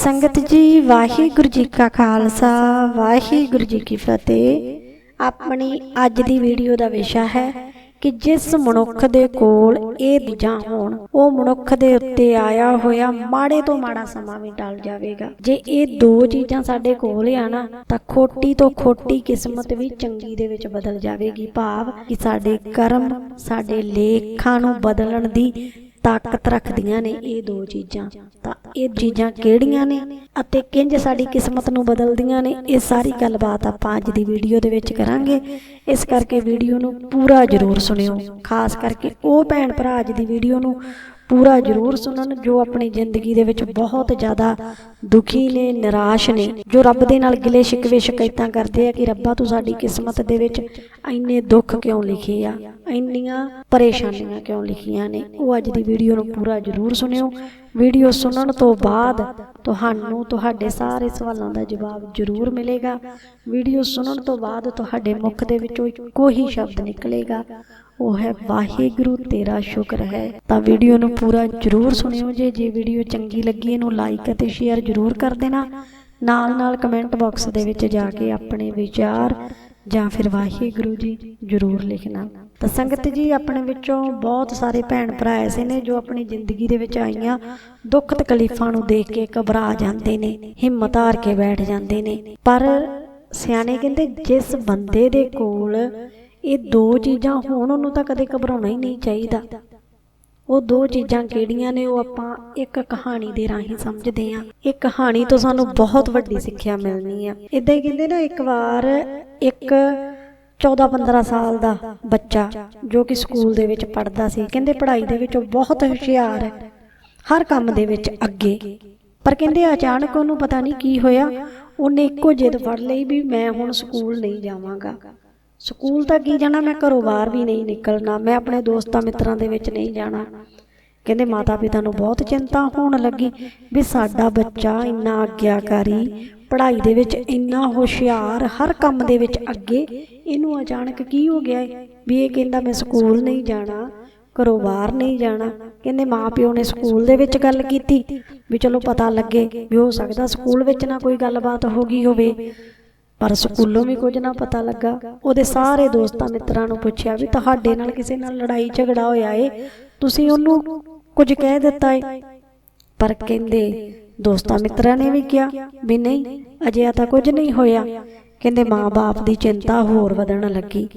ਸੰਗਤ ਜੀ, ਵਾਹਿਗੁਰੂ ਜੀ ਕਾ ਖਾਲਸਾ, ਵਾਹਿਗੁਰੂ ਜੀ ਕੀ ਫਤਿਹ। ਆਪਣੀ ਅੱਜ ਦੀ ਵੀਡੀਓ ਦਾ ਵਿਸ਼ਾ ਹੈ ਕਿ ਜਿਸ ਮਨੁੱਖ ਦੇ ਕੋਲ ਇਹ ਚੀਜ਼ਾਂ ਹੋਣ, ਉਹ ਮਨੁੱਖ ਦੇ ਉੱਤੇ ਆਇਆ ਹੋਇਆ ਮਾੜੇ ਤੋਂ ਮਾੜਾ ਸਮਾਂ ਵੀ ਟਲ ਜਾਵੇਗਾ। ਜੇ ਇਹ ਦੋ ਚੀਜ਼ਾਂ ਸਾਡੇ ਕੋਲ ਆ ਨਾ, ਤਾਂ ਖੋਟੀ ਤੋਂ ਖੋਟੀ ਕਿਸਮਤ ਵੀ ਚੰਗੀ ਦੇ ਵਿੱਚ ਬਦਲ ਜਾਵੇਗੀ। ਭਾਵ ਕਿ ਸਾਡੇ ਕਰਮ, ਸਾਡੇ ਲੇਖਾਂ ਨੂੰ ਬਦਲਣ ਦੀ ਤਾਕਤ ਰੱਖਦੀਆਂ ਨੇ ਇਹ ਦੋ ਚੀਜ਼ਾਂ। ਤਾਂ ਇਹ ਚੀਜ਼ਾਂ ਕਿਹੜੀਆਂ ਨੇ ਅਤੇ ਕਿੰਜ ਸਾਡੀ ਕਿਸਮਤ ਨੂੰ ਬਦਲਦੀਆਂ ਨੇ, ਇਹ ਸਾਰੀ ਗੱਲਬਾਤ ਆਪਾਂ ਅੱਜ ਦੀ ਵੀਡੀਓ ਦੇ ਵਿੱਚ ਕਰਾਂਗੇ। ਇਸ ਕਰਕੇ ਵੀਡੀਓ ਨੂੰ ਪੂਰਾ ਜ਼ਰੂਰ ਸੁਣਿਓ। ਖਾਸ ਕਰਕੇ ਉਹ ਭੈਣ ਭਰਾ ਅੱਜ ਦੀ ਵੀਡੀਓ ਨੂੰ ਪੂਰਾ ਜ਼ਰੂਰ ਸੁਣਨ ਜੋ ਆਪਣੀ ਜ਼ਿੰਦਗੀ ਦੇ ਵਿੱਚ ਬਹੁਤ ਜ਼ਿਆਦਾ ਦੁਖੀ ਨੇ, ਨਿਰਾਸ਼ ਨੇ, ਜੋ ਰੱਬ ਦੇ ਨਾਲ ਗਿਲੇ ਸ਼ਿਕਵੇ ਸ਼ਿਕਾਇਤਾਂ ਕਰਦੇ ਆ ਕਿ ਰੱਬਾ ਤੂੰ ਸਾਡੀ ਕਿਸਮਤ ਦੇ ਵਿੱਚ ਇੰਨੇ ਦੁੱਖ ਕਿਉਂ ਲਿਖੇ ਆ? ਇੰਨੀਆਂ ਪਰੇਸ਼ਾਨੀਆਂ ਕਿਉਂ ਲਿਖੀਆਂ ਨੇ? ਉਹ ਅੱਜ ਦੀ ਵੀਡੀਓ ਨੂੰ ਪੂਰਾ ਜ਼ਰੂਰ ਸੁਣਿਓ। ਵੀਡੀਓ ਸੁਣਨ ਤੋਂ ਬਾਅਦ ਤੁਹਾਨੂੰ ਤੁਹਾਡੇ ਸਾਰੇ ਸਵਾਲਾਂ ਦਾ ਜਵਾਬ ਜ਼ਰੂਰ ਮਿਲੇਗਾ। ਵੀਡੀਓ ਸੁਣਨ ਤੋਂ ਬਾਅਦ ਤੁਹਾਡੇ ਮੁਖ ਦੇ ਵਿੱਚੋਂ ਇੱਕੋ ਹੀ ਸ਼ਬਦ ਨਿਕਲੇਗਾ। ਉਹ ਹੈ, ਵਾਹਿਗੁਰੂ, ਤੇਰਾ ਸ਼ੁਕਰ ਹੈ। ਤਾਂ ਵੀਡੀਓ ਨੂੰ ਪੂਰਾ ਜ਼ਰੂਰ ਸੁਣਿਓ ਜੇ ਜੇ ਵੀਡੀਓ ਚੰਗੀ ਲੱਗੀ, ਇਹਨੂੰ ਲਾਈਕ ਅਤੇ ਸ਼ੇਅਰ ਜ਼ਰੂਰ ਕਰ ਦੇਣਾ। ਨਾਲ ਨਾਲ ਕਮੈਂਟ ਬਾਕਸ ਦੇ ਵਿੱਚ ਜਾ ਕੇ ਆਪਣੇ ਵਿਚਾਰ ਜਾਂ ਫਿਰ ਵਾਹਿਗੁਰੂ ਜੀ ਜ਼ਰੂਰ ਲਿਖਣਾ। ਤਾਂ ਸੰਗਤ ਜੀ ਆਪਣੇ ਵਿੱਚੋਂ ਬਹੁਤ ਸਾਰੇ ਭੈਣ ਭਰਾ ਐਸੇ ਨੇ ਜੋ ਆਪਣੀ ਜ਼ਿੰਦਗੀ ਦੇ ਵਿੱਚ ਆਈਆਂ ਦੁੱਖ ਤਕਲੀਫਾਂ ਨੂੰ ਦੇਖ ਕੇ ਘਬਰਾ ਜਾਂਦੇ ਨੇ, ਹਿੰਮਤ ਹਾਰ ਕੇ ਬੈਠ ਜਾਂਦੇ ਨੇ। ਪਰ ਸਿਆਣੇ ਕਹਿੰਦੇ ਜਿਸ ਬੰਦੇ ਦੇ ਕੋਲ ਇਹ ਦੋ ਚੀਜ਼ਾਂ ਹੋਣ, ਉਹਨੂੰ ਤਾਂ ਕਦੇ ਘਬਰਾਉਣਾ ਹੀ ਨਹੀਂ ਚਾਹੀਦਾ। ਉਹ ਦੋ ਚੀਜ਼ਾਂ ਕਿਹੜੀਆਂ ਨੇ, ਉਹ ਆਪਾਂ ਇੱਕ ਕਹਾਣੀ ਦੇ ਰਾਹੀਂ ਸਮਝਦੇ ਹਾਂ। ਇਹ ਕਹਾਣੀ ਤੋਂ ਸਾਨੂੰ ਬਹੁਤ ਵੱਡੀ ਸਿੱਖਿਆ ਮਿਲਣੀ ਆ। ਇਦਾਂ ਹੀ ਕਹਿੰਦੇ ਨਾ, ਇੱਕ ਵਾਰ ਇੱਕ 14-15 ਸਾਲ ਦਾ ਬੱਚਾ ਜੋ ਕਿ ਸਕੂਲ ਦੇ ਵਿੱਚ ਪੜ੍ਹਦਾ ਸੀ, ਕਹਿੰਦੇ ਪੜ੍ਹਾਈ ਦੇ ਵਿੱਚ ਉਹ ਬਹੁਤ ਹੁਸ਼ਿਆਰ ਹੈ, ਹਰ ਕੰਮ ਦੇ ਵਿੱਚ ਅੱਗੇ। ਪਰ ਕਹਿੰਦੇ ਅਚਾਨਕ ਉਹਨੂੰ ਪਤਾ ਨਹੀਂ ਕੀ ਹੋਇਆ, ਉਹਨੇ ਇੱਕੋ ਜਿੱਦ ਫੜ ਲਈ ਵੀ ਮੈਂ ਹੁਣ ਸਕੂਲ ਨਹੀਂ ਜਾਵਾਂਗਾ। ਸਕੂਲ ਤਾਂ ਕੀ ਜਾਣਾ, ਮੈਂ ਘਰੋਂ ਬਾਹਰ ਵੀ ਨਹੀਂ ਨਿਕਲਣਾ, ਮੈਂ ਆਪਣੇ ਦੋਸਤਾਂ ਮਿੱਤਰਾਂ ਦੇ ਵਿੱਚ ਨਹੀਂ ਜਾਣਾ। ਕਹਿੰਦੇ ਮਾਤਾ ਪਿਤਾ ਨੂੰ ਬਹੁਤ ਚਿੰਤਾ ਹੋਣ ਲੱਗੀ ਵੀ ਸਾਡਾ ਬੱਚਾ ਇੰਨਾ ਆਗਿਆਕਾਰੀ ਪੜ੍ਹਾਈ ਦੇ ਵਿੱਚ ਇੰਨਾ ਹੁਸ਼ਿਆਰ, ਹਰ ਕੰਮ ਦੇ ਵਿੱਚ ਅੱਗੇ ਇਹਨੂੰ ਅਚਾਨਕ ਕੀ ਹੋ ਗਿਆ ਵੀ ਇਹ ਕਹਿੰਦਾ ਮੈਂ ਸਕੂਲ ਨਹੀਂ ਜਾਣਾ, ਘਰੋਂ ਬਾਹਰ ਨਹੀਂ ਜਾਣਾ। ਕਹਿੰਦੇ ਮਾਪਿਓ ਨੇ ਸਕੂਲ ਦੇ ਵਿੱਚ ਗੱਲ ਕੀਤੀ ਵੀ ਚਲੋ ਪਤਾ ਲੱਗੇ ਵੀ ਹੋ ਸਕਦਾ ਸਕੂਲ ਵਿੱਚ ਨਾ ਕੋਈ ਗੱਲਬਾਤ ਹੋ ਗਈ ਹੋਵੇ। ਪਰ ਸਕੂਲੋਂ ਵੀ ਕੁਝ ਨਾ ਪਤਾ ਲੱਗਾ। ਉਹਦੇ ਸਾਰੇ ਦੋਸਤਾਂ ਮਿੱਤਰਾਂ ਨੂੰ ਪੁੱਛਿਆ ਵੀ ਤੁਹਾਡੇ ਨਾਲ ਕਿਸੇ ਨਾਲ ਲੜਾਈ ਝਗੜਾ ਹੋਇਆ ਏ? ਤੁਸੀਂ ਉਹਨੂੰ ਕੁਝ ਕਹਿ ਦਿੱਤਾ ਏ? ਪਰ ਕਹਿੰਦੇ ਦੋਸਤਾਂ ਮਿੱਤਰਾਂ ਨੇ ਵੀ ਕਿਹਾ ਵੀ ਨਹੀਂ ਅਜੇ ਤਾਂ ਕੁਝ ਨਹੀਂ ਹੋਇਆ। ਕਹਿੰਦੇ ਮਾਂ-ਬਾਪ ਦੀ ਚਿੰਤਾ ਹੋਰ ਵਧਣ ਲੱਗੀ।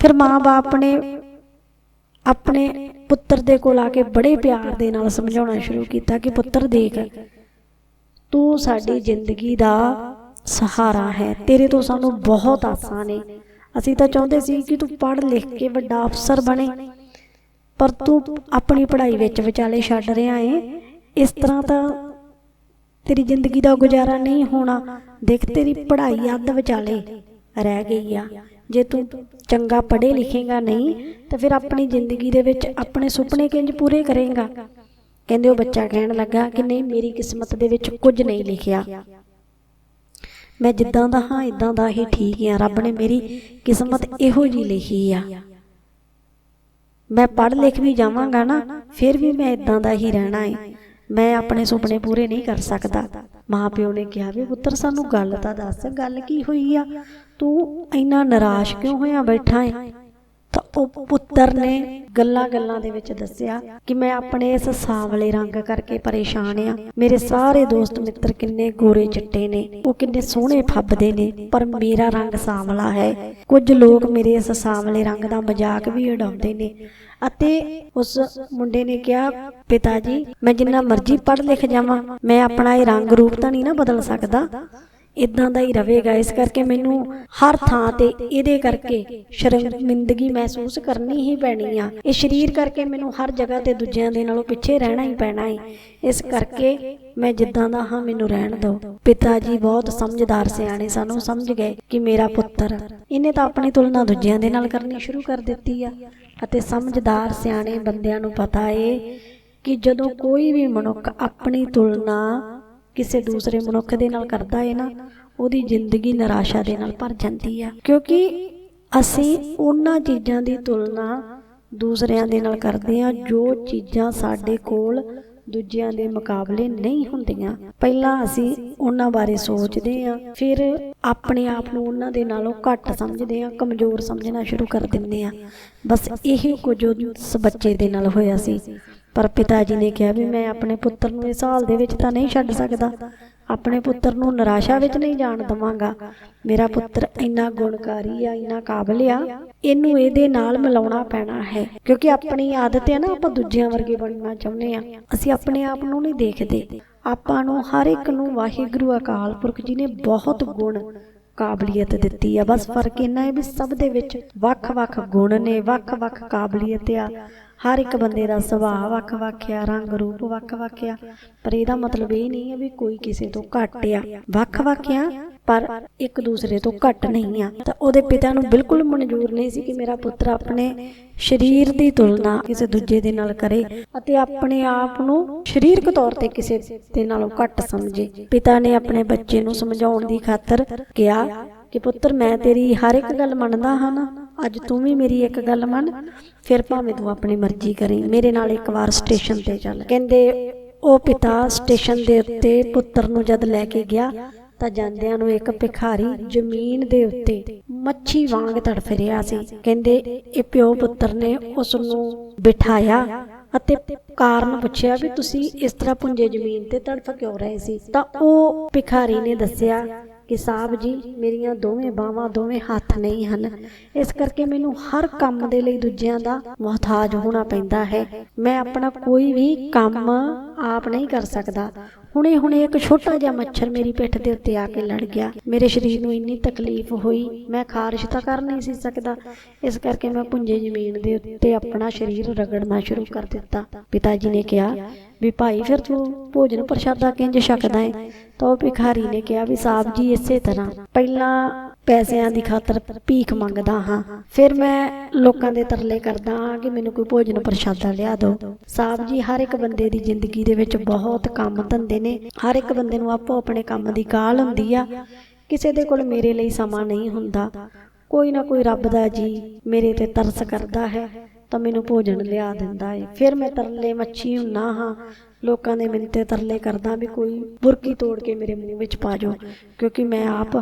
ਫਿਰ ਮਾਂ-ਬਾਪ ਨੇ ਆਪਣੇ ਪੁੱਤਰ ਦੇ ਕੋਲ ਆ ਕੇ ਬੜੇ ਪਿਆਰ ਦੇ ਨਾਲ ਸਮਝਾਉਣਾ ਸ਼ੁਰੂ ਕੀਤਾ ਕਿ ਪੁੱਤਰ ਦੇਖ, ਤੂੰ ਸਾਡੀ ਜ਼ਿੰਦਗੀ ਦਾ ਸਹਾਰਾ ਹੈ, ਤੇਰੇ ਤੋਂ ਸਾਨੂੰ ਬਹੁਤ ਆਸਾਂ ਨੇ। ਅਸੀਂ ਤਾਂ ਚਾਹੁੰਦੇ ਸੀ ਕਿ ਤੂੰ ਪੜ੍ਹ ਲਿਖ ਕੇ ਵੱਡਾ ਅਫਸਰ ਬਣੇ, ਪਰ ਤੂੰ ਆਪਣੀ ਪੜ੍ਹਾਈ ਵਿੱਚ ਵਿਚਾਲੇ ਛੱਡ ਰਿਹਾ ਏ। ਇਸ ਤਰ੍ਹਾਂ ਤਾਂ ਤੇਰੀ ਜ਼ਿੰਦਗੀ ਦਾ ਗੁਜ਼ਾਰਾ ਨਹੀਂ ਹੋਣਾ। ਦੇਖ ਤੇਰੀ ਪੜ੍ਹਾਈ ਅੱਧ ਵਿਚਾਲੇ ਰਹਿ ਗਈ ਆ। ਜੇ ਤੂੰ ਚੰਗਾ ਪੜ੍ਹੇ ਲਿਖੇਗਾ ਨਹੀਂ, ਤਾਂ ਫਿਰ ਆਪਣੀ ਜ਼ਿੰਦਗੀ ਦੇ ਵਿੱਚ ਆਪਣੇ ਸੁਪਨੇ ਕਿੰਜ ਪੂਰੇ ਕਰੇਗਾ? ਕਹਿੰਦੇ ਉਹ ਬੱਚਾ ਕਹਿਣ ਲੱਗਾ ਕਿ ਨਹੀਂ, ਮੇਰੀ ਕਿਸਮਤ ਦੇ ਵਿੱਚ ਕੁਝ ਨਹੀਂ ਲਿਖਿਆ। ਮੈਂ ਜਿੱਦਾਂ ਦਾ ਹਾਂ, ਇਦਾਂ ਦਾ ਹੀ ਠੀਕ ਹਾਂ ਰੱਬ ਨੇ ਮੇਰੀ ਕਿਸਮਤ ਇਹੋ ਜੀ ਲਿਖੀ ਆ। ਮੈਂ ਪੜ੍ਹ ਲਿਖ ਵੀ ਜਾਵਾਂਗਾ ਨਾ, ਫਿਰ ਵੀ ਮੈਂ ਇਦਾਂ ਦਾ ਹੀ ਰਹਿਣਾ ਏ। ਮੈਂ ਆਪਣੇ ਸੁਪਨੇ ਪੂਰੇ ਨਹੀਂ ਕਰ ਸਕਦਾ। ਮਾਪਿਓ ਨੇ ਕਿਹਾ, ਵੀ ਪੁੱਤਰ, ਸਾਨੂੰ ਗੱਲ ਤਾਂ ਦੱਸ, ਗੱਲ ਕੀ ਹੋਈ ਆ? ਤੂੰ ਇੰਨਾ ਨਿਰਾਸ਼ ਕਿਉਂ ਹੋਇਆ ਬੈਠਾ ਏ? ਤਾਂ ਉਹ ਪੁੱਤਰ ਨੇ ਗੱਲਾਂ ਗੱਲਾਂ ਦੇ ਵਿੱਚ ਦੱਸਿਆ ਕਿ ਮੈਂ ਆਪਣੇ ਇਸ ਸਾਵਲੇ ਰੰਗ ਕਰਕੇ ਪਰੇਸ਼ਾਨ ਆ। ਮੇਰੇ ਸਾਰੇ ਦੋਸਤ ਮਿੱਤਰ ਕਿੰਨੇ ਗੋਰੇ ਚਿੱਟੇ ਨੇ, ਉਹ ਕਿੰਨੇ ਸੋਹਣੇ ਫੱਬਦੇ ਨੇ, ਪਰ ਮੇਰਾ ਰੰਗ ਸਾਵਲਾ ਹੈ। ਕੁਝ ਲੋਕ ਮੇਰੇ ਇਸ ਸਾਵਲੇ ਰੰਗ ਦਾ ਮਜ਼ਾਕ ਵੀ ਉਡਾਉਂਦੇ ਨੇ। ਅਤੇ ਉਸ ਮੁੰਡੇ ਨੇ ਕਿਹਾ, ਪਿਤਾ ਜੀ, ਮੈਂ ਜਿੰਨਾ ਮਰਜ਼ੀ ਪੜ੍ਹ ਲਿਖ ਜਾਵਾਂ, ਮੈਂ ਆਪਣਾ ਇਹ ਰੰਗ ਰੂਪ ਤਾਂ ਨਹੀਂ ਨਾ ਬਦਲ ਸਕਦਾ। ਇਦਾਂ ਦਾ ਹੀ ਰਹੇਗਾ ਇਸ ਕਰਕੇ ਮੈਨੂੰ ਹਰ ਥਾਂ ਤੇ ਇਹਦੇ ਕਰਕੇ ਸ਼ਰਮਿੰਦਗੀ ਮਹਿਸੂਸ ਕਰਨੀ ਹੀ ਪੈਣੀ ਆ। ਇਹ ਸਰੀਰ ਕਰਕੇ ਮੈਨੂੰ ਹਰ ਜਗ੍ਹਾ ਤੇ ਦੂਜਿਆਂ ਦੇ ਨਾਲੋਂ ਪਿੱਛੇ ਰਹਿਣਾ ਹੀ ਪੈਣਾ ਹੈ ਇਸ ਕਰਕੇ ਮੈਂ ਜਿੱਦਾਂ ਦਾ ਹਾਂ, ਮੈਨੂੰ ਰਹਿਣ ਦਿਓ। ਪਿਤਾ ਜੀ ਬਹੁਤ ਸਮਝਦਾਰ ਸਿਆਣੇ ਸਾਨੂੰ ਸਮਝ ਗਏ ਕਿ ਮੇਰਾ ਪੁੱਤਰ ਇਹਨੇ ਤਾਂ ਆਪਣੀ ਤੁਲਨਾ ਦੂਜਿਆਂ ਦੇ ਨਾਲ ਕਰਨੀ ਸ਼ੁਰੂ ਕਰ ਦਿੱਤੀ ਆ। ਅਤੇ ਸਮਝਦਾਰ ਸਿਆਣੇ ਬੰਦਿਆਂ ਨੂੰ ਪਤਾ ਏ ਕਿ ਜਦੋਂ ਕੋਈ ਵੀ ਮਨੁੱਖ ਆਪਣੀ ਤੁਲਨਾ ਕਿਸੇ ਦੂਸਰੇ ਮਨੁੱਖ ਦੇ ਨਾਲ ਕਰਦਾ ਏ ਨਾ, ਉਹਦੀ ਜ਼ਿੰਦਗੀ ਨਿਰਾਸ਼ਾ ਦੇ ਨਾਲ ਭਰ ਜਾਂਦੀ ਆ। ਕਿਉਂਕਿ ਅਸੀਂ ਉਹਨਾਂ ਚੀਜ਼ਾਂ ਦੀ ਤੁਲਨਾ ਦੂਸਰਿਆਂ ਦੇ ਨਾਲ ਕਰਦੇ ਆ ਜੋ ਚੀਜ਼ਾਂ ਸਾਡੇ ਕੋਲ ਦੂਜਿਆਂ ਦੇ ਮੁਕਾਬਲੇ ਨਹੀਂ ਹੁੰਦੀਆਂ। ਪਹਿਲਾਂ ਅਸੀਂ ਉਹਨਾਂ ਬਾਰੇ ਸੋਚਦੇ ਹਾਂ ਫਿਰ ਆਪਣੇ ਆਪ ਨੂੰ ਉਹਨਾਂ ਦੇ ਨਾਲੋਂ ਘੱਟ ਸਮਝਦੇ ਹਾਂ ਕਮਜ਼ੋਰ ਸਮਝਣਾ ਸ਼ੁਰੂ ਕਰ ਦਿੰਦੇ ਹਾਂ। ਬਸ ਇਹੀ ਕੁਝ ਉਸ ਬੱਚੇ ਦੇ ਨਾਲ ਹੋਇਆ ਸੀ। ਪਰ ਪਿਤਾ ਜੀ ਨੇ ਕਿਹਾ ਵੀ ਮੈਂ ਆਪਣੇ ਪੁੱਤਰ ਨੂੰ ਇਸ ਹਾਲ ਦੇ ਵਿੱਚ ਤਾਂ ਨਹੀਂ ਛੱਡ ਸਕਦਾ। ਆਪਣੇ ਪੁੱਤਰ ਨੂੰ ਨਿਰਾਸ਼ਾ ਵਿੱਚ ਨਹੀਂ ਜਾਣ ਦਵਾਂਗਾ। ਮੇਰਾ ਪੁੱਤਰ ਇੰਨਾ ਗੁਣਕਾਰੀ ਆ, ਇੰਨਾ ਕਾਬਲ ਆ, ਇਹਨੂੰ ਇਹਦੇ ਨਾਲ ਮਿਲਾਉਣਾ ਪੈਣਾ ਹੈ। ਕਿਉਂਕਿ ਆਪਣੀ ਆਦਤ ਹੈ ਨਾ, ਆਪਾਂ ਦੂਜਿਆਂ ਵਰਗੇ ਬਣਨਾ ਚਾਹੁੰਦੇ ਆ। ਅਸੀਂ ਆਪਣੇ ਆਪ ਨੂੰ ਨਹੀਂ ਦੇਖਦੇ। ਆਪਾਂ ਨੂੰ ਹਰ ਇੱਕ ਨੂੰ ਵਾਹਿਗੁਰੂ ਅਕਾਲ ਪੁਰਖ ਜੀ ਨੇ ਬਹੁਤ ਗੁਣ ਕਾਬਲੀਅਤ ਦਿੱਤੀ ਆ। ਬਸ ਫ਼ਰਕ ਇੰਨਾ ਹੈ ਵੀ ਸਭ ਦੇ ਵਿੱਚ ਵੱਖ-ਵੱਖ ਗੁਣ ਨੇ, ਵੱਖ-ਵੱਖ ਕਾਬਲੀਅਤ ਆ। ਹਰ ਇੱਕ ਬੰਦੇ ਦਾ ਸੁਭਾਅ ਵੱਖ-ਵੱਖ ਆ ਰੰਗ ਰੂਪ ਵੱਖ-ਵੱਖ ਆ ਪਰ ਇਹਦਾ ਮਤਲਬ ਇਹ ਨਹੀਂ ਹੈ ਵੀ ਕੋਈ ਕਿਸੇ ਤੋਂ ਘੱਟ ਆ। ਵੱਖ-ਵੱਖ ਆ ਪਰ ਇੱਕ ਦੂਸਰੇ ਤੋਂ ਘੱਟ ਨਹੀਂ ਆ। ਤਾਂ ਉਹਦੇ ਪਿਤਾ ਨੂੰ ਬਿਲਕੁਲ ਮਨਜ਼ੂਰ ਨਹੀਂ ਸੀ ਕਿ ਮੇਰਾ ਪੁੱਤਰ ਆਪਣੇ ਸਰੀਰ ਦੀ ਤੁਲਨਾ ਕਿਸੇ ਦੂਜੇ ਦੇ ਨਾਲ ਕਰੇ ਅਤੇ ਆਪਣੇ ਆਪ ਨੂੰ ਸਰੀਰਕ ਤੌਰ ਤੇ ਕਿਸੇ ਦੇ ਨਾਲੋਂ ਘੱਟ ਸਮਝੇ। ਪਿਤਾ ਨੇ ਆਪਣੇ ਬੱਚੇ ਨੂੰ ਸਮਝਾਉਣ ਦੀ ਖਾਤਰ ਕਿਹਾ ਕਿ ਪੁੱਤਰ, ਮੈਂ ਤੇਰੀ ਹਰ ਇੱਕ ਗੱਲ ਮੰਨਦਾ ਹਾਂ ਨਾ। ਅੱਜ ਤੂੰ ਵੀ ਮੇਰੀ ਇੱਕ ਗੱਲ ਮੰਨ, ਫਿਰ ਭਾਵੇਂ ਤੂੰ ਆਪਣੀ ਮਰਜ਼ੀ ਕਰੀ। ਮੇਰੇ ਨਾਲ ਇੱਕ ਵਾਰ ਸਟੇਸ਼ਨ ਤੇ ਚੱਲ। ਕਹਿੰਦੇ, ਉਹ ਪਿਤਾ ਸਟੇਸ਼ਨ ਦੇ ਉੱਤੇ ਪੁੱਤਰ ਨੂੰ ਜਦ ਲੈ ਕੇ ਗਿਆ, ਤਾਂ ਜਾਂਦਿਆਂ ਨੂੰ ਇੱਕ ਭਿਖਾਰੀ ਜ਼ਮੀਨ ਦੇ ਉੱਤੇ ਮੱਛੀ ਵਾਂਗ ਤੜਫ ਰਿਹਾ ਸੀ। ਕਹਿੰਦੇ, ਇਹ ਪਿਓ ਪੁੱਤਰ ਨੇ ਉਸ ਨੂੰ ਬਿਠਾਇਆ ਅਤੇ ਕਾਰਨ ਪੁੱਛਿਆ ਵੀ ਤੁਸੀਂ ਇਸ ਤਰ੍ਹਾਂ ਪੁੰਜੇ ਜ਼ਮੀਨ ਤੇ ਤੜਫ ਕਿਉਂ ਰਹੇ ਸੀ? ਤਾਂ ਉਹ ਭਿਖਾਰੀ ਨੇ ਦੱਸਿਆ ਕਿ ਸਾਹਿਬ ਜੀ, ਮੇਰੀਆਂ ਦੋਵੇਂ ਬਾਹਾਂ ਦੋਵੇਂ ਹੱਥ ਨਹੀਂ ਹਨ। ਇਸ ਕਰਕੇ ਮੈਨੂੰ ਹਰ ਕੰਮ ਦੇ ਲਈ ਦੂਜਿਆਂ ਦਾ ਮੁਹਤਾਜ ਹੋਣਾ ਪੈਂਦਾ ਹੈ। ਮੈਂ ਆਪਣਾ ਕੋਈ ਵੀ ਕੰਮ ਆਪ ਨਹੀਂ ਕਰ ਸਕਦਾ। ਹੁਣੇ ਹੁਣੇ ਇੱਕ ਛੋਟਾ ਜਿਹਾ ਮੱਛਰ ਮੇਰੀ ਪਿੱਠ ਦੇ ਉੱਤੇ ਆ ਕੇ ਲੜ ਗਿਆ। ਮੇਰੇ ਸਰੀਰ ਨੂੰ ਇੰਨੀ ਤਕਲੀਫ ਹੋਈ, ਮੈਂ ਖਾਰਿਸ਼ ਤਾਂ ਕਰ ਨਹੀਂ ਸੀ ਸਕਦਾ। ਇਸ ਕਰਕੇ ਮੈਂ ਪੁੰਜੇ ਜ਼ਮੀਨ ਦੇ ਉੱਤੇ ਆਪਣਾ ਸਰੀਰ ਰਗੜਨਾ ਸ਼ੁਰੂ ਕਰ ਦਿੱਤਾ। ਪਿਤਾ ਜੀ ਨੇ ਕਿਹਾ, ਵੀ ਭਾਈ, ਫਿਰ ਤੂੰ ਭੋਜਨ ਪ੍ਰਸ਼ਾਦਾ ਕਿੰਜ ਛਕਦਾ ਹੈ ਤਾਂ ਉਹ ਭਿਖਾਰੀ ਨੇ ਕਿਹਾ ਵੀ ਸਾਹਿਬ ਜੀ, ਇਸੇ ਤਰ੍ਹਾਂ। ਪਹਿਲਾਂ ਪੈਸਿਆਂ ਦੀ ਖਾਤਰ ਭੀਖ ਮੰਗਦਾ ਹਾਂ। ਫਿਰ ਮੈਂ ਲੋਕਾਂ ਦੇ ਤਰਲੇ ਕਰਦਾ ਹਾਂ ਕਿ ਮੈਨੂੰ ਕੋਈ ਭੋਜਨ ਪ੍ਰਸ਼ਾਦਾ ਲਿਆ ਦਿਓ। ਸਾਹਿਬ ਜੀ, ਹਰ ਇੱਕ ਬੰਦੇ ਦੀ ਜ਼ਿੰਦਗੀ ਦੇ ਵਿੱਚ ਬਹੁਤ ਕੰਮ ਧੰਦੇ ਨੇ। ਹਰ ਇੱਕ ਬੰਦੇ ਨੂੰ ਆਪੋ ਆਪਣੇ ਕੰਮ ਦੀ ਕਾਲ ਹੁੰਦੀ ਆ। ਕਿਸੇ ਦੇ ਕੋਲ ਮੇਰੇ ਲਈ ਸਮਾਂ ਨਹੀਂ ਹੁੰਦਾ। ਕੋਈ ਨਾ ਕੋਈ ਰੱਬ ਦਾ ਜੀ ਮੇਰੇ ਤੇ ਤਰਸ ਕਰਦਾ ਹੈ। ਤਾਂ ਮੈਨੂੰ ਭੋਜਨ ਲਿਆ ਦਿੰਦਾ ਏ। ਫਿਰ ਮੈਂ ਤਰਲੇ ਮੱਛੀ ਹੁੰਨਾ ਹਾਂ। ਲੋਕਾਂ ਦੇ ਮੈਨੂੰ ਤੇ ਤਰਲੇ ਕਰਦਾ ਵੀ ਕੋਈ ਬੁਰਕੀ ਤੋੜ ਕੇ ਮੇਰੇ ਮੂੰਹ ਵਿੱਚ ਪਾ ਜਾਓ, ਕਿਉਂਕਿ ਮੈਂ ਆਪ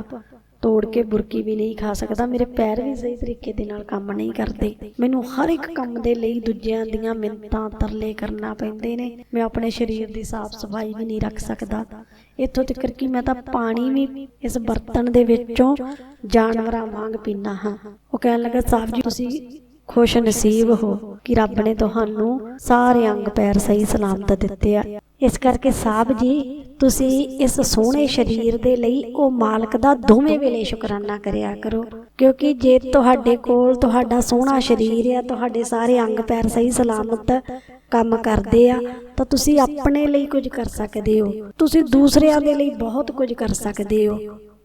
ਤੋੜ ਕੇ ਬੁਰਕੀ ਵੀ ਨਹੀਂ ਖਾ ਸਕਦਾ। ਮੇਰੇ ਪੈਰ ਵੀ ਸਹੀ ਤਰੀਕੇ ਦੇ ਨਾਲ ਕੰਮ ਨਹੀਂ ਕਰਦੇ। ਮੈਨੂੰ ਹਰ ਇੱਕ ਕੰਮ ਦੇ ਲਈ ਦੂਜਿਆਂ ਦੀਆਂ ਮਿੰਤਾਂ ਤਰਲੇ ਕਰਨਾ ਪੈਂਦੇ ਨੇ। ਮੈਂ ਆਪਣੇ ਸਰੀਰ ਦੀ ਸਾਫ਼ ਸਫ਼ਾਈ ਵੀ ਨਹੀਂ ਰੱਖ ਸਕਦਾ। ਇੱਥੋਂ ਤੱਕ ਕਿ ਮੈਂ ਤਾਂ ਪਾਣੀ ਵੀ ਇਸ ਬਰਤਨ ਦੇ ਵਿੱਚੋਂ ਜਾਨਵਰਾਂ ਵਾਂਗ ਪੀਣਾ ਹਾਂ। ਉਹ ਕਹਿਣ ਲੱਗਾ, ਸਾਹਿਬ ਜੀ, ਤੁਸੀਂ ਖੁਸ਼ ਨਸੀਬ ਹੋ ਕਿ ਰੱਬ ਨੇ ਤੁਹਾਨੂੰ ਸਾਰੇ ਅੰਗ ਪੈਰ ਸਹੀ ਸਲਾਮਤ ਦਿੱਤੇ ਆ। ਇਸ ਕਰਕੇ ਸਾਹਿਬ ਜੀ, ਤੁਸੀਂ ਇਸ ਸੋਹਣੇ ਸਰੀਰ ਦੇ ਲਈ ਉਹ ਮਾਲਕ ਦਾ ਦੋਵੇਂ ਵੇਲੇ ਸ਼ੁਕਰਾਨਾ ਕਰਿਆ ਕਰੋ। ਕਿਉਂਕਿ ਜੇ ਤੁਹਾਡੇ ਕੋਲ ਤੁਹਾਡਾ ਸੋਹਣਾ ਸਰੀਰ ਆ, ਤੁਹਾਡੇ ਸਾਰੇ ਅੰਗ ਪੈਰ ਸਹੀ ਸਲਾਮਤ ਕੰਮ ਕਰਦੇ ਆ, ਤਾਂ ਤੁਸੀਂ ਆਪਣੇ ਲਈ ਕੁਝ ਕਰ ਸਕਦੇ ਹੋ। ਤੁਸੀਂ ਦੂਸਰਿਆਂ ਦੇ ਲਈ ਬਹੁਤ ਕੁਝ ਕਰ ਸਕਦੇ ਹੋ।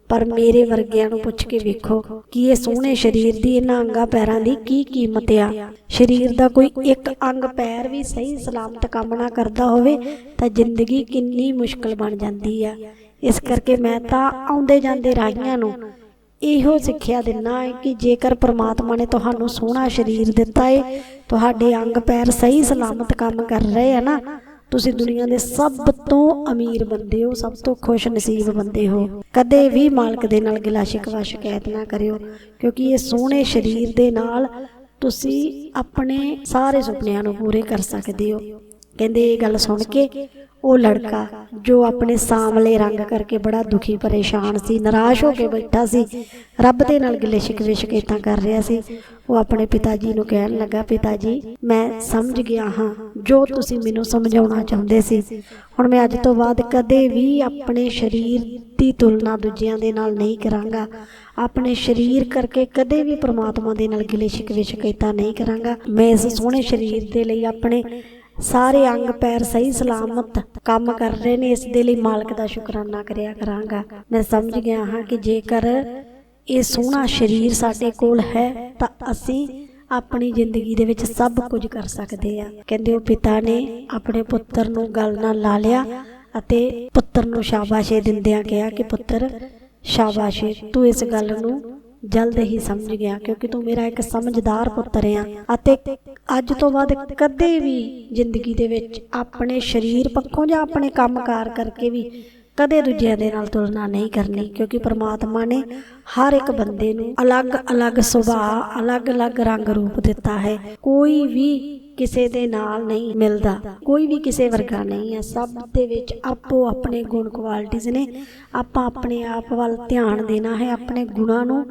ਪਰ ਮੇਰੇ ਵਰਗਿਆਂ ਨੂੰ ਪੁੱਛ ਕੇ ਵੇਖੋ ਕਿ ਇਹ ਸੋਹਣੇ ਸਰੀਰ ਦੀ ਇਹਨਾਂ ਅੰਗਾਂ ਪੈਰਾਂ ਦੀ ਕੀ ਕੀਮਤ ਆ? ਸਰੀਰ ਦਾ ਕੋਈ ਇੱਕ ਅੰਗ ਪੈਰ ਵੀ ਸਹੀ ਸਲਾਮਤ ਕੰਮ ਨਾ ਕਰਦਾ ਹੋਵੇ ਤਾਂ ਜ਼ਿੰਦਗੀ ਕਿੰਨੀ ਮੁਸ਼ਕਲ ਬਣ ਜਾਂਦੀ ਆ। ਇਸ ਕਰਕੇ ਮੈਂ ਤਾਂ ਆਉਂਦੇ ਜਾਂਦੇ ਰਾਹੀਆਂ ਨੂੰ ਇਹੋ ਸਿੱਖਿਆ ਦਿੰਨਾ ਹੈ ਕਿ ਜੇਕਰ ਪ੍ਰਮਾਤਮਾ ਨੇ ਤੁਹਾਨੂੰ ਸੋਹਣਾ ਸਰੀਰ ਦਿੱਤਾ ਹੈ ਤੁਹਾਡੇ ਅੰਗ ਪੈਰ ਸਹੀ ਸਲਾਮਤ ਕੰਮ ਕਰ ਰਹੇ ਆ ਨਾ। ਤੁਸੀਂ ਦੁਨੀਆ ਦੇ ਸਭ ਤੋਂ ਅਮੀਰ ਬੰਦੇ ਹੋ, ਸਭ ਤੋਂ ਖੁਸ਼ ਨਸੀਬ ਬੰਦੇ ਹੋ। ਕਦੇ ਵੀ ਮਾਲਕ ਦੇ ਨਾਲ ਗਿਲਾ ਸ਼ਿਕਵਾ ਸ਼ਿਕਾਇਤ ਨਾ ਕਰਿਓ, ਕਿਉਂਕਿ ਇਹ ਸੋਹਣੇ ਸਰੀਰ ਦੇ ਨਾਲ ਤੁਸੀਂ ਆਪਣੇ ਸਾਰੇ ਸੁਪਨਿਆਂ ਨੂੰ ਪੂਰੇ ਕਰ ਸਕਦੇ ਹੋ। ਕਹਿੰਦੇ ਇਹ ਗੱਲ ਸੁਣ ਕੇ ਉਹ ਲੜਕਾ ਜੋ ਆਪਣੇ ਸਾਂਵਲੇ ਰੰਗ ਕਰਕੇ ਬੜਾ ਦੁਖੀ, ਪਰੇਸ਼ਾਨ ਸੀ, ਨਿਰਾਸ਼ ਹੋ ਕੇ ਬੈਠਾ ਸੀ, ਰੱਬ ਦੇ ਨਾਲ ਗਿਲੇ ਸ਼ਿਕਵੇ ਸ਼ਿਕਾਇਤਾਂ ਕਰ ਰਿਹਾ ਸੀ। ਉਹ ਆਪਣੇ ਪਿਤਾ ਜੀ ਨੂੰ ਕਹਿਣ ਲੱਗਾ ਪਿਤਾ ਜੀ ਮੈਂ ਸਮਝ ਗਿਆ ਹਾਂ, ਜੋ ਤੁਸੀਂ ਮੈਨੂੰ ਸਮਝਾਉਣਾ ਚਾਹੁੰਦੇ ਸੀ। ਹੁਣ ਮੈਂ ਅੱਜ ਤੋਂ ਬਾਅਦ ਕਦੇ ਵੀ ਆਪਣੇ ਸਰੀਰ ਦੀ ਤੁਲਨਾ ਦੂਜਿਆਂ ਦੇ ਨਾਲ ਨਹੀਂ ਕਰਾਂਗਾ। ਆਪਣੇ ਸਰੀਰ ਕਰਕੇ ਕਦੇ ਵੀ ਪ੍ਰਮਾਤਮਾ ਦੇ ਨਾਲ ਗਿਲੇ ਸ਼ਿਕਵੇ ਸ਼ਿਕਾਇਤਾਂ ਨਹੀਂ ਕਰਾਂਗਾ। ਮੈਂ ਇਸ ਸੋਹਣੇ ਸਰੀਰ ਦੇ ਲਈ ਆਪਣੇ ਸਾਰੇ ਅੰਗ ਪੈਰ ਸਹੀ, ਸਲਾਮਤ ਕੰਮ ਕਰ ਰਹੇ ਨੇ। ਇਸ ਦੇ ਲਈ ਮਾਲਕ ਦਾ ਸ਼ੁਕਰਾਨਾ ਕਰਿਆ ਕਰਾਂਗਾ। ਮੈਂ ਸਮਝ ਗਿਆ ਹਾਂ ਕਿ ਜੇਕਰ ਇਹ ਸੋਹਣਾ ਸਰੀਰ ਸਾਡੇ ਕੋਲ ਹੈ, ਤਾਂ ਅਸੀਂ ਆਪਣੀ ਜ਼ਿੰਦਗੀ ਦੇ ਵਿੱਚ ਸਭ ਕੁਝ ਕਰ ਸਕਦੇ ਆ ਕਹਿੰਦੇ ਉਹ ਪਿਤਾ ਨੇ ਆਪਣੇ ਪੁੱਤਰ ਨੂੰ ਗੱਲ ਨਾਲ ਲਾ ਲਿਆ ਅਤੇ ਪੁੱਤਰ ਨੂੰ ਸ਼ਾਬਾਸ਼ੇ ਦਿੰਦਿਆਂ ਕਿਹਾ ਕਿ ਪੁੱਤਰ, ਸ਼ਾਬਾਸ਼ੇ, ਤੂੰ ਇਸ ਗੱਲ ਨੂੰ ਜਲਦ ਹੀ ਸਮਝ ਗਿਆ, ਕਿਉਂਕਿ ਤੂੰ ਮੇਰਾ ਇੱਕ ਸਮਝਦਾਰ ਪੁੱਤਰ ਆ ਅਤੇ ਅੱਜ ਤੋਂ ਬਾਅਦ ਕਦੇ ਵੀ ਜ਼ਿੰਦਗੀ ਦੇ ਵਿੱਚ ਆਪਣੇ ਸਰੀਰ ਪੱਖੋਂ ਜਾਂ ਆਪਣੇ ਕੰਮਕਾਰ ਕਰਕੇ ਵੀ ਕਦੇ ਦੂਜਿਆਂ ਦੇ ਨਾਲ ਤੁਲਨਾ ਨਹੀਂ ਕਰਨੀ, ਕਿਉਂਕਿ ਪ੍ਰਮਾਤਮਾ ਨੇ ਹਰ ਇੱਕ ਬੰਦੇ ਨੂੰ ਅਲੱਗ-ਅਲੱਗ ਸੁਭਾਅ ਅਲੱਗ-ਅਲੱਗ ਰੰਗ ਰੂਪ ਦਿੱਤਾ ਹੈ। ਕੋਈ ਵੀ ਕਿਸੇ ਦੇ ਨਾਲ ਨਹੀਂ ਮਿਲਦਾ, ਕੋਈ ਵੀ ਕਿਸੇ ਵਰਗਾ ਨਹੀਂ ਹੈ। ਸਭ ਦੇ ਵਿੱਚ ਆਪੋ ਆਪਣੇ ਗੁਣ ਕੁਆਲਿਟੀਆਂ ਨੇ। ਆਪਾਂ ਆਪਣੇ ਆਪ ਵੱਲ ਧਿਆਨ ਦੇਣਾ ਹੈ, ਆਪਣੇ ਗੁਣਾਂ ਨੂੰ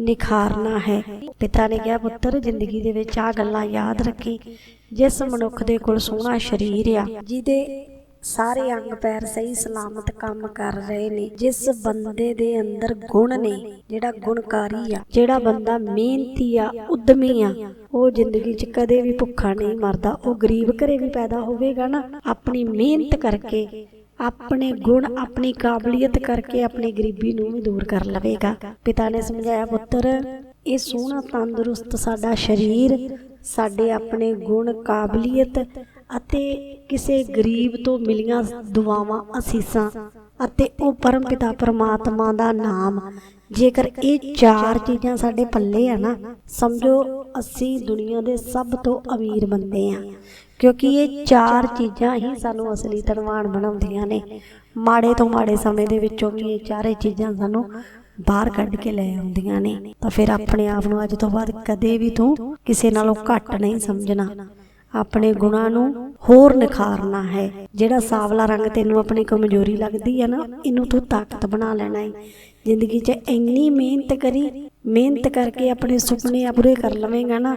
ਨਿਖਾਰਨਾ ਹੈ। ਪਿਤਾ ਨੇ ਕਿਹਾ, ਪੁੱਤਰ, ਜ਼ਿੰਦਗੀ ਦੇ ਵਿੱਚ ਆ ਗੱਲਾਂ ਯਾਦ ਰੱਖੀ। ਜਿਸ ਮਨੁੱਖ ਦੇ ਕੋਲ ਸੋਹਣਾ ਸਰੀਰ ਆ, ਜਿਹਦੇ ਸਾਰੇ ਅੰਗ ਪੈਰ ਸਹੀ ਸਲਾਮਤ ਕੰਮ ਕਰ ਰਹੇ ਨੇ। ਜਿਸ ਬੰਦੇ ਦੇ ਅੰਦਰ ਗੁਣ ਨੇ, ਜਿਹੜਾ ਗੁਣਕਾਰੀ ਆ, ਜਿਹੜਾ ਬੰਦਾ ਮਿਹਨਤੀ ਆ, ਉਦਮੀ ਆ, ਉਹ ਜ਼ਿੰਦਗੀ 'ਚ ਕਦੇ ਵੀ ਭੁੱਖਾ ਨਹੀਂ ਮਰਦਾ। ਉਹ ਗਰੀਬ ਘਰੇ ਵੀ ਪੈਦਾ ਹੋਵੇਗਾ ਨਾ। ਆਪਣੀ ਮਿਹਨਤ ਕਰਕੇ, ਆਪਣੇ ਗੁਣ, ਆਪਣੀ ਕਾਬਲੀਅਤ ਕਰਕੇ ਆਪਣੀ ਗਰੀਬੀ ਨੂੰ ਵੀ ਦੂਰ ਕਰ ਲਵੇਗਾ। ਪਿਤਾ ਨੇ ਸਮਝਾਇਆ, ਪੁੱਤਰ, ਇਹ ਸੋਹਣਾ ਤੰਦਰੁਸਤ ਸਾਡਾ ਸਰੀਰ, ਸਾਡੇ ਆਪਣੇ ਗੁਣ, ਕਾਬਲੀਅਤ ਅਤੇ ਕਿਸੇ ਗਰੀਬ ਤੋਂ ਮਿਲੀਆਂ ਦੁਆਵਾਂ, ਅਸੀਸਾਂ ਅਤੇ ਉਹ ਪਰਮ ਪਿਤਾ ਪਰਮਾਤਮਾ ਦਾ ਨਾਮ। ਜੇਕਰ ਇਹ ਚਾਰ ਚੀਜ਼ਾਂ ਸਾਡੇ ਪੱਲੇ ਆ ਨਾ, ਸਮਝੋ ਅਸੀਂ ਦੁਨੀਆ ਦੇ ਸਭ ਤੋਂ ਅਮੀਰ ਬੰਦੇ ਆ। ਕਿਉਂਕਿ ਇਹ ਚਾਰ ਚੀਜ਼ਾਂ ਹੀ ਸਾਨੂੰ ਅਸਲੀ ਧਨਵਾਨ ਬਣਾਉਂਦੀਆਂ ਨੇ। ਮਾੜੇ ਤੋਂ ਮਾੜੇ ਸਮੇਂ ਦੇ ਵਿੱਚੋਂ ਵੀ ਇਹ ਚਾਰੇ ਚੀਜ਼ਾਂ ਸਾਨੂੰ ਬਾਹਰ ਕੱਢ ਕੇ ਲੈ ਆਉਂਦੀਆਂ ਨੇ। ਤਾਂ ਫਿਰ ਆਪਣੇ ਆਪ ਨੂੰ ਅੱਜ ਤੋਂ ਬਾਅਦ ਕਦੇ ਵੀ ਤੂੰ ਕਿਸੇ ਨਾਲੋਂ ਘੱਟ ਨਹੀਂ ਸਮਝਣਾ। ਆਪਣੇ ਗੁਣਾਂ ਨੂੰ ਹੋਰ ਨਿਖਾਰਨਾ ਹੈ। ਜਿਹੜਾ ਸਾਵਲਾ ਰੰਗ ਤੈਨੂੰ ਆਪਣੀ ਕਮਜ਼ੋਰੀ ਲੱਗਦੀ ਹੈ ਨਾ ਇਹਨੂੰ ਤੂੰ ਤਾਕਤ ਬਣਾ ਲੈਣਾ ਹੈ। ਜ਼ਿੰਦਗੀ 'ਚ ਇੰਨੀ ਮਿਹਨਤ ਕਰੀ ਮਿਹਨਤ ਕਰਕੇ ਆਪਣੇ ਸੁਪਨੇ ਪੂਰੇ ਕਰ ਲਵੇਂਗਾ ਨਾ।